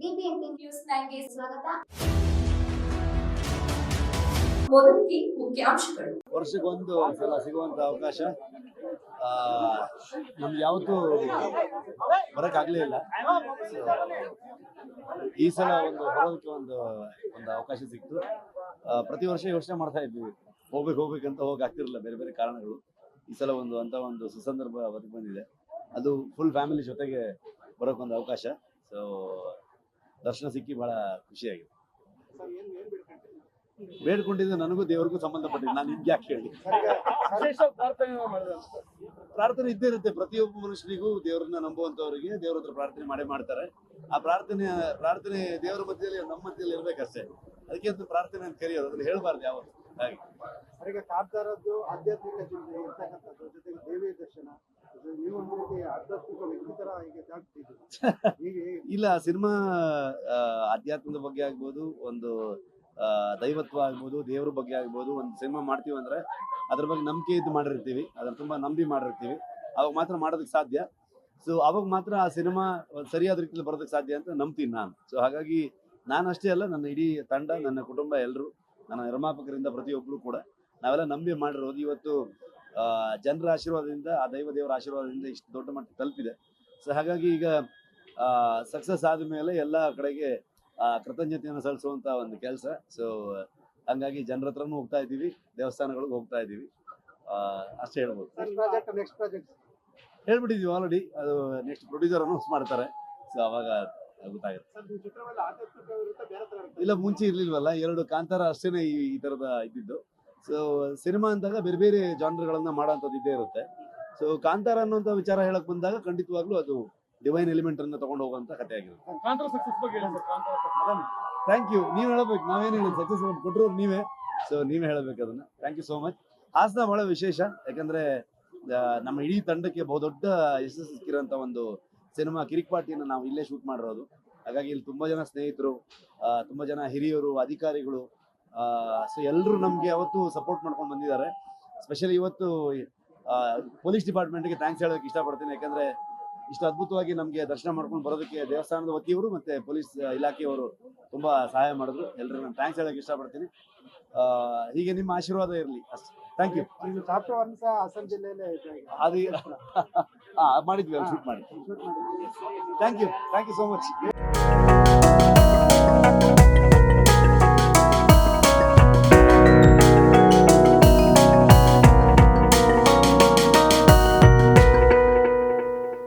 News ಸ್ವಾಗತ. ಮೊದಲಿಗೆ ಮುಖ್ಯಾಂಶಗಳು. ವರ್ಷಕ್ಕೊಂದು ಸಲ ಸಿಗುವಂತ ಅವಕಾಶ. ನಮ್ಗೆ ಯಾವತ್ತೂ ಇಲ್ಲ. ಈ ಸಲ ಒಂದು ಬರೋದಕ್ಕೆ ಒಂದು ಒಂದು ಅವಕಾಶ ಸಿಕ್ತು. ಪ್ರತಿ ವರ್ಷ ಯೋಚನೆ ಮಾಡ್ತಾ ಇದ್ವಿ ಹೋಗ್ಬೇಕು ಹೋಗ್ಬೇಕಂತ ಹೋಗಿ ಆಗ್ತಿರಲಿಲ್ಲ. ಬೇರೆ ಬೇರೆ ಕಾರಣಗಳು. ಈ ಸಲ ಒಂದು, ಅಂತ ಒಂದು ಸುಸಂದರ್ಭ ಬದುಕು ಬಂದಿದೆ. ಅದು ಫುಲ್ ಫ್ಯಾಮಿಲಿ ಜೊತೆಗೆ ಬರೋಕ್ಕೊಂದು ಅವಕಾಶ. ಸೊ ದರ್ಶನ ಸಿಕ್ಕಿ ಬಹಳ ಖುಷಿಯಾಗಿದೆ. ಬೇಡ್ಕೊಂಡಿದ್ದು ನನಗೂ ದೇವರಿಗೂ ಸಂಬಂಧಪಟ್ಟಿದೆ ನಾನು ನಿಮ್ಗೆ ಯಾಕೆ ಹೇಳಿ? ಪ್ರಾರ್ಥನೆ ಇದ್ದೇ ಇರುತ್ತೆ. ಪ್ರತಿಯೊಬ್ಬ ಮನುಷ್ಯನಿಗೂ ದೇವರನ್ನ ನಂಬುವಂತವರಿಗೆ ದೇವ್ರ ಹತ್ರ ಪ್ರಾರ್ಥನೆ ಮಾಡೇ ಮಾಡ್ತಾರೆ. ಆ ಪ್ರಾರ್ಥನೆ ಪ್ರಾರ್ಥನೆ ದೇವರ ಮಧ್ಯದಲ್ಲಿ, ನಮ್ಮ ಮಧ್ಯದಲ್ಲಿ ಇರ್ಬೇಕಷ್ಟೇ. ಅದಕ್ಕೆ ಅಂತ ಪ್ರಾರ್ಥನೆ ಅಂತ ಕರೆಯೋದು. ಅದನ್ನ ಹೇಳ್ಬಾರ್ದು ಯಾವತ್ತು. ಹಾಗೆ. ಕಾಡ್ತಾರದ್ದು ಆಧ್ಯಾತ್ಮಿಕ ಚಿಂತೆ ಇರ್ತಕ್ಕಂಥದ್ದು, ಜೊತೆಗೆ ದೇವಿಯ ದರ್ಶನ. ಇಲ್ಲ ಸಿನಿಮಾ ಅಧ್ಯಾತ್ಮದ ಬಗ್ಗೆ ಆಗ್ಬೋದು ಒಂದು ದೈವತ್ವ ಆಗ್ಬೋದು ದೇವ್ರ ಬಗ್ಗೆ ಆಗ್ಬೋದು ಒಂದು ಸಿನಿಮಾ ಮಾಡ್ತೀವಿ ಅಂದ್ರೆ ಅದ್ರ ಬಗ್ಗೆ ನಂಬಿಕೆ ಇದ್ದು ಮಾಡಿರ್ತೀವಿ ಅದನ್ನ ತುಂಬಾ ನಂಬಿ ಮಾಡಿರ್ತೀವಿ. ಅವಾಗ ಮಾತ್ರ ಮಾಡೋದಕ್ಕೆ ಸಾಧ್ಯ. ಸೊ ಅವಾಗ ಮಾತ್ರ ಆ ಸಿನಿಮಾ ಸರಿಯಾದ ರೀತಿಯಲ್ಲಿ ಬರೋದಕ್ಕೆ ಸಾಧ್ಯ ಅಂತ ನಂಬ್ತೀನಿ ನಾನು. ಸೊ ಹಾಗಾಗಿ ನಾನು ಅಷ್ಟೇ ಅಲ್ಲ ನನ್ನ ಇಡೀ ತಂಡ ನನ್ನ ಕುಟುಂಬ ಎಲ್ಲರೂ ನನ್ನ ನಿರ್ಮಾಪಕರಿಂದ ಪ್ರತಿಯೊಬ್ಬರು ಕೂಡ ನಾವೆಲ್ಲ ನಂಬಿ ಮಾಡಿರೋದು. ಇವತ್ತು ಜನರ ಆಶೀರ್ವಾದದಿಂದ ಆ ದೈವ ದೇವರ ಆಶೀರ್ವಾದದಿಂದ ಇಷ್ಟು ದೊಡ್ಡ ಮಟ್ಟ ತಲುಪಿದೆ. ಸೊ ಹಾಗಾಗಿ ಈಗ ಸಕ್ಸಸ್ ಆದ ಮೇಲೆ ಎಲ್ಲ ಕಡೆಗೆ ಆ, ಕೃತಜ್ಞತೆಯನ್ನು ಸಲ್ಲಿಸುವಂತ ಒಂದು ಕೆಲಸ. ಸೊ ಹಂಗಾಗಿ ಜನರ ಹತ್ರನೂ ಹೋಗ್ತಾ ಇದ್ದೀವಿ ದೇವಸ್ಥಾನಗಳಿಗೆ ಹೋಗ್ತಾ ಇದ್ದೀವಿ. ಆ, ಅಷ್ಟೇ ಹೇಳ್ಬೋದು. ಹೇಳ್ಬಿಟ್ಟಿದ್ದೀವಿ ಆಲ್ರೆಡಿ ಅದು ನೆಕ್ಸ್ಟ್ ಪ್ರೊಡ್ಯೂಸರ್ ಅನೌನ್ಸ್ ಮಾಡ್ತಾರೆ. ಸೊ ಅವಾಗ ಗೊತ್ತಾಗುತ್ತೆ. ಇಲ್ಲ ಮುಂಚೆ ಇರ್ಲಿಲ್ವಲ್ಲ ಎರಡು ಕಾಂತಾರ ಅಷ್ಟೇನೆ ಈ ಈ ತರದ ಇದ್ದಿದ್ದು. ಸೊ ಸಿನಿಮಾ ಅಂದಾಗ ಬೇರೆ ಬೇರೆ ಜಾನ್ರ್ಗಳನ್ನ ಮಾಡೋಂಥದ್ದು ಇದ್ದೇ ಇರುತ್ತೆ. ಸೊ ಕಾಂತಾರ ಅನ್ನೋಂಥ ವಿಚಾರ ಹೇಳಕ್ ಬಂದಾಗ ಖಂಡಿತವಾಗ್ಲೂ ಅದು ಡಿವೈನ್ ಎಲಿಮೆಂಟ್ ಅನ್ನ ತಗೊಂಡು ಹೋಗುವಂತ ಕಥೆ ಆಗಿರುತ್ತೆ. ಥ್ಯಾಂಕ್ ಯು ನೀವು ಹೇಳಬೇಕು ನಾವೇನು ಹೇಳಿ ಸಕ್ಸಸ್ ಕೊಟ್ಟರು ನೀವೇ. ಸೊ ನೀವೇ ಹೇಳಬೇಕು ಅದನ್ನ. Thank you so much Hassan ಬಹಳ ವಿಶೇಷ. ಯಾಕಂದ್ರೆ ನಮ್ಮ ಇಡೀ ತಂಡಕ್ಕೆ ಬಹುದೊಡ್ಡ ಯಶಸ್ಸು ಸಿಕ್ಕಿರೋಂಥ ಒಂದು ಸಿನಿಮಾ ಕಿರಿಕ್ ಪಾರ್ಟಿಯನ್ನು ನಾವು ಇಲ್ಲೇ ಶೂಟ್ ಮಾಡಿರೋದು. ಹಾಗಾಗಿ ಇಲ್ಲಿ ತುಂಬಾ ಜನ ಸ್ನೇಹಿತರು ತುಂಬಾ ಜನ ಹಿರಿಯರು ಅಧಿಕಾರಿಗಳು ಸೊ ಎಲ್ಲರೂ ನಮಗೆ ಅವತ್ತು ಸಪೋರ್ಟ್ ಮಾಡ್ಕೊಂಡು ಬಂದಿದ್ದಾರೆ. ಸ್ಪೆಷಲಿ ಇವತ್ತು ಪೊಲೀಸ್ ಡಿಪಾರ್ಟ್ಮೆಂಟ್ಗೆ ಥ್ಯಾಂಕ್ಸ್ ಹೇಳೋಕೆ ಇಷ್ಟಪಡ್ತೀನಿ. ಯಾಕಂದ್ರೆ ಇಷ್ಟು ಅದ್ಭುತವಾಗಿ ನಮಗೆ ದರ್ಶನ ಮಾಡ್ಕೊಂಡು ಬರೋದಕ್ಕೆ ದೇವಸ್ಥಾನದ ವತಿಯವರು ಮತ್ತೆ ಪೊಲೀಸ್ ಇಲಾಖೆಯವರು ತುಂಬಾ ಸಹಾಯ ಮಾಡಿದ್ರು. ಎಲ್ಲರೂ ನಾನು ಥ್ಯಾಂಕ್ಸ್ ಹೇಳೋಕೆ ಇಷ್ಟಪಡ್ತೀನಿ. ಆ, ಹೀಗೆ ನಿಮ್ಮ ಆಶೀರ್ವಾದ ಇರಲಿ. ಅಷ್ಟೇ. ಥ್ಯಾಂಕ್ ಯು ಸಹ ಹಾಸನ ಜಿಲ್ಲೆಯಲ್ಲೇ ಅದು ಮಾಡಿದ್ವಿ ಶೂಟ್ ಮಾಡಿ thank you thank you so much